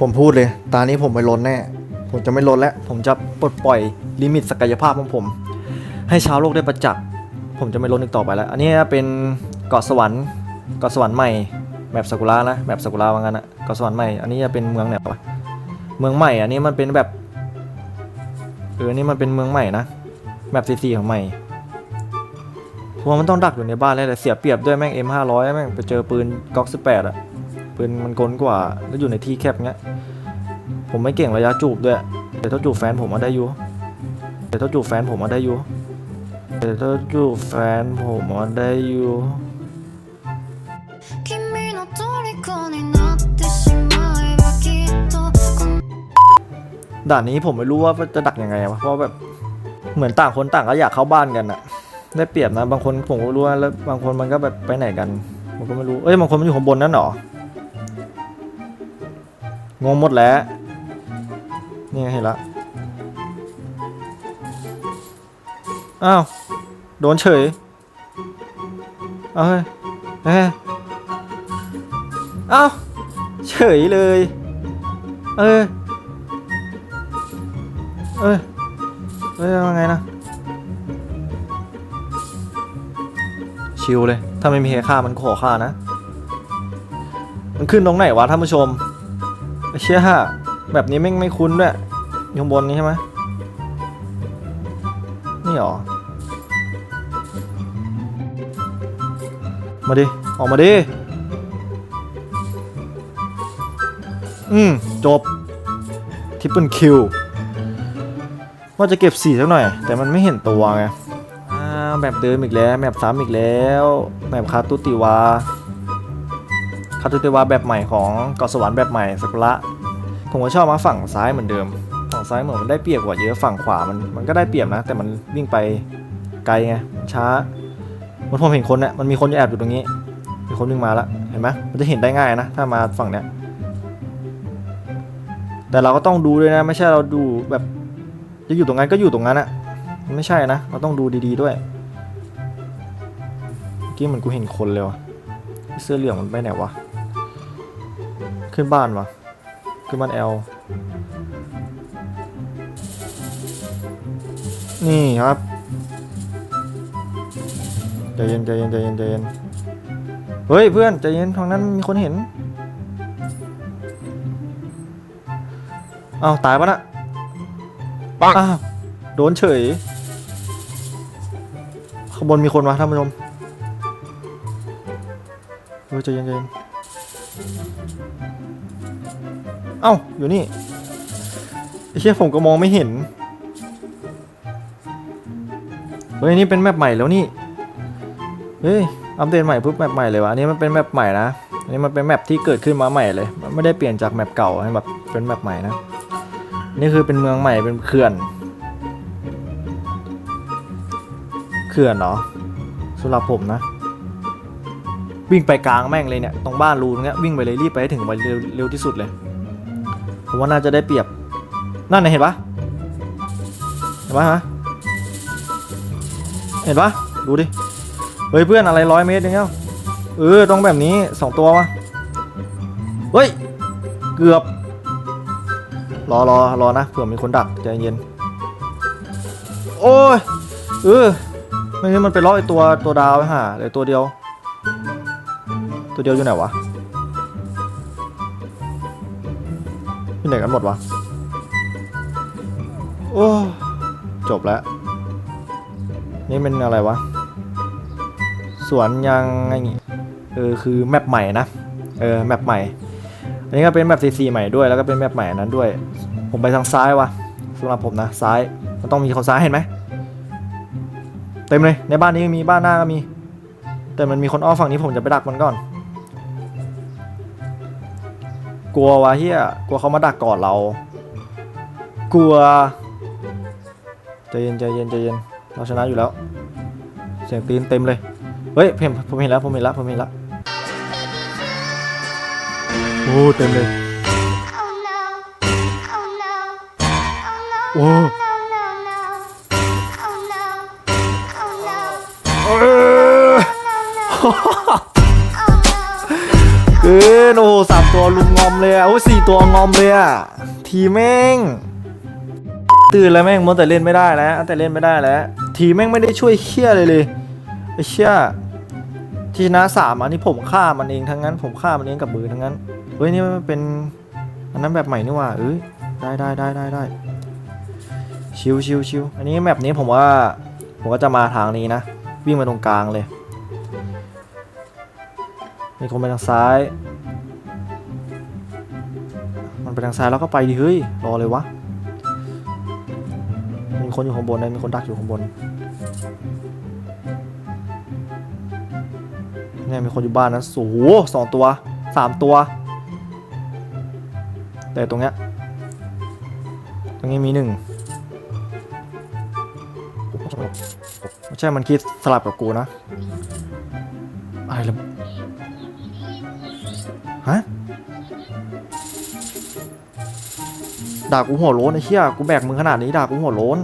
ผมพูดเลย ตานี้ผมไม่ลดแน่ ผมจะไม่ลดแล้ว ผมจะปลดปล่อยลิมิตศักยภาพของผม ให้ชาวโลกได้ประจักษ์ ผมจะไม่ลดอีกต่อไปแล้ว อันนี้เป็นเกาะสวรรค์เกาะสวรรค์ใหม่แบบซากุระนะแบบซากุระว่างั้นนะเกาะสวรรค์ใหม่ อันนี้จะเป็นเมืองไหนวะ เมืองใหม่ อันนี้มันเป็นแบบเออนี่มันเป็นเมืองใหม่นะแบบซีซีของใหม่เพราะว่ามันต้องดักอยู่ในบ้านเลยแต่เสียเปรียบด้วยแม่ง M500 แม่งไปเจอปืนก๊อก18อะืนมันกลนกว่า แล้วอยู่ในที่แคบเงี้ย ผมไม่เก่งระยะจูบด้วยแต่ถ้าจูบแฟนผมมาได้ยู่แต่ถ้าจูบแฟนผมมาได้ยู่แต่ถ้าจูบแฟนผมมาได้ยูด่านนี้ผมไม่รู้ว่าจะดักยังไงวะเพราะแบบเหมือนต่างคนต่างก็อยากเข้าบ้านกันอะได้เปรียบนะ บางคนผมก็รู้แล้วบางคนมันก็แบบไปไหนกันผมก็ไม่รู้ เอ้ยบางคนมันอยู่ข้างบนนั่นหรอ งงหมดแล้ว นี่ไงเห็นละ อ้าว โดนเฉย เอาเฮ้ยเฮ้ยอ้าเฉยเลย เออ เอ้ยเอ้ยว่าไงนะ ชิลเลย ถ้าไม่มีใครฆ่ามันขอฆ่านะ มันขึ้นตรงไหนวะท่านผู้ชม เชี่ยแบบนี้ไม่งไม่คุ้นด้วยอยู่ข้างบนนี้ใช่ไหมนี่หรอ มาดิ ออกมาดิ อืม จบ ทิปเปิลคิว ว่าจะเก็บสีสักหน่อย แต่มันไม่เห็นตัวไง อ่าแบบเดิมอีกแล้ว แบบซ้ำอีกแล้ว แบบคาตุติวา คาตุติวาแบบใหม่ของเกาะสวรรค์แบบใหม่สักุระผมก็ชอบมาฝั่งซ้ายเหมือนเดิม ฝั่งซ้ายเหมือนมันได้เปรียบกว่าเยอะฝั่งขวามันมันก็ได้เปรียบนะ แต่มันวิ่งไปไกลไงช้ามันผมเห็นคนเนี่ยมันมีคนแอบอยู่ตรงนี้มีคนวิ่งมาแล้วเห็นไหมมันจะเห็นได้ง่ายนะ ถ้ามาฝั่งเนี้ยแต่เราก็ต้องดูด้วยนะ ไม่ใช่เราดูแบบจะอยู่ตรงนั้นก็อยู่ตรงนั้นอะมันไม่ใช่นะ เราต้องดูดีๆด้วยเมื่อกี้เหมือนกูเห็นคนเลยวะเสื้อเหลืองมันไปไหนวะ ขึ้นบ้านวะขึ้นบ้านแอลนี่ครับใจเย็นใจเย็นใจเย็นใจเย็นเฮ้ยเพื่อนใจเย็นทางนั้นมีคนเห็นเอาตายปะน่ะปังอ้าวโดนเฉยข้างบนมีคนวะท่านผู้ชมเฮ้ยใจเย็นใจเย็น เอ้า อยู่นี่ไอ้เชี่ยผมก็มองไม่เห็น เฮ้ย นี่เป็นแมปใหม่แล้วนี่ เฮ้ย อัปเดตใหม่ปุ๊บแมปใหม่เลยวะอันนี้มันเป็นแมปใหม่นะ อันนี้มันเป็นแมปที่เกิดขึ้นมาใหม่เลย มันไม่ได้เปลี่ยนจากแมปเก่าให้แบบเป็นแมปใหม่นะ นี่คือเป็นเมืองใหม่เป็นเขื่อน เขื่อนเหรอสำหรับผมนะ วิ่งไปกลางแม่งเลยเนี่ย ตรงบ้านรูตรงเนี้ยวิ่งไปเลยรีบไปให้ถึงไปเร็วเร็วที่สุดเลยผมว่าน่าจะได้เปรียบ นั่นเห็นปะเห็นปะฮะเห็นปะดูดิ เฮ้ยเพื่อนอะไรร้อยเมตรเองเอ้าเออตรงแบบนี้สองตัววะเฮ้ย เกือบ รอรอรอนะเผื่อมีคนดักใจเย็น โอ้ย เออไม่งั้นมันไปล็อกไอตัวตัวดาวไว้ห่าเลยตัวเดียว ตัวเดียวอยู่ไหนวะอยู่ไหนกันหมดวะโอ้จบแล้วนี่เป็นอะไรวะ สวนยังไงเออคือแมปใหม่นะ เออแมปใหม่ อันนี้ก็เป็นแมปซีซีใหม่ด้วยแล้วก็เป็นแมปใหม่นั้นด้วย ผมไปทางซ้ายวะสำหรับผมนะซ้ายมันต้องมีคนซ้ายเห็นไหมเต็มเลยในบ้านนี้มีบ้านหน้าก็มี แต่มันมีคนอ้อมฝั่งนี้ผมจะไปดักมันก่อน กลัววะเฮียกลัวเขามาดักก่อนเรา กลัวใจเย็นใจเย็นใจเย็นเราชนะอยู่แล้ว เสียงตีนเต็มเลย เฮ้ยผมผมเห็นแล้วผมเห็นแล้วผมเห็นแล้วโอ้เต็มเลย Oh no Oh no Oh no โอ้ นโอ้โหสามตัวลุมงอมเลยอะโอ้ยสี่ตัวงอมเลยอะทีแม่ง ตื่นแล้วแม่งมัวแต่เล่นไม่ได้แล้วแต่เล่นไม่ได้แล้ว ทีแม่งไม่ได้ช่วยเคี้ยเลยเลยไอ้เชี่ยที่ชนะสามอันนี้ผมฆ่ามันเองทั้งนั้น ผมฆ่ามันเองกับมือทั้งนั้นเฮ้ยนี่มันเป็นอันนั้นแบบใหม่นี่ว่าเอ้ยได้ได้ได้ได้ได้ชิวชิวชิวอันนี้แมปนี้ผมว่าผมก็จะมาทางนี้นะ วิ่งมาตรงกลางเลย มีคนไปทางซ้าย มันไปทางซ้ายแล้วก็ไปดิเฮ้ยรอเลยวะมีคนอยู่ข้างบนนะมีคนดักอยู่ข้างบนเนี่ยมีคนอยู่บ้านนะโอ้โหสองตัวสามตัว แต่ตรงเนี้ยตรงนี้มีหนึ่งไม่ใช่มันคิดสลับกับกูนะอะไรล่ะ ด่ากูหัวโล้นไอ้เหี้ยกูแบกมึงขนาดนี้ด่ากูหัวโล้น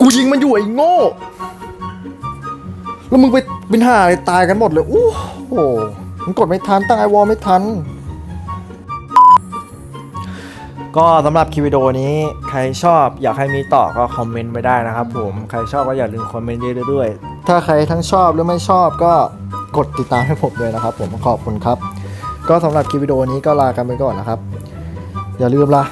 กูยิงมันอยู่ไอ้โง่ แล้วมึงไปเป็นห่าอะไรตายกันหมดเลยโอ้โหมึงกดไม่ทันตั้งไอวอลไม่ทัน ก็สำหรับคลิปวิดีโอนี้ใครชอบอยากให้มีต่อก็คอมเมนต์ไปได้นะครับผม ใครชอบก็อย่าลืมคอมเมนต์เยอะๆด้วย ถ้าใครทั้งชอบหรือไม่ชอบก็ กดติดตามให้ผมด้วยนะครับ ผมขอบคุณครับ ก็สำหรับคลิปวิดีโอนี้ก็ลากันไปก่อนนะครับ อย่าลืมละ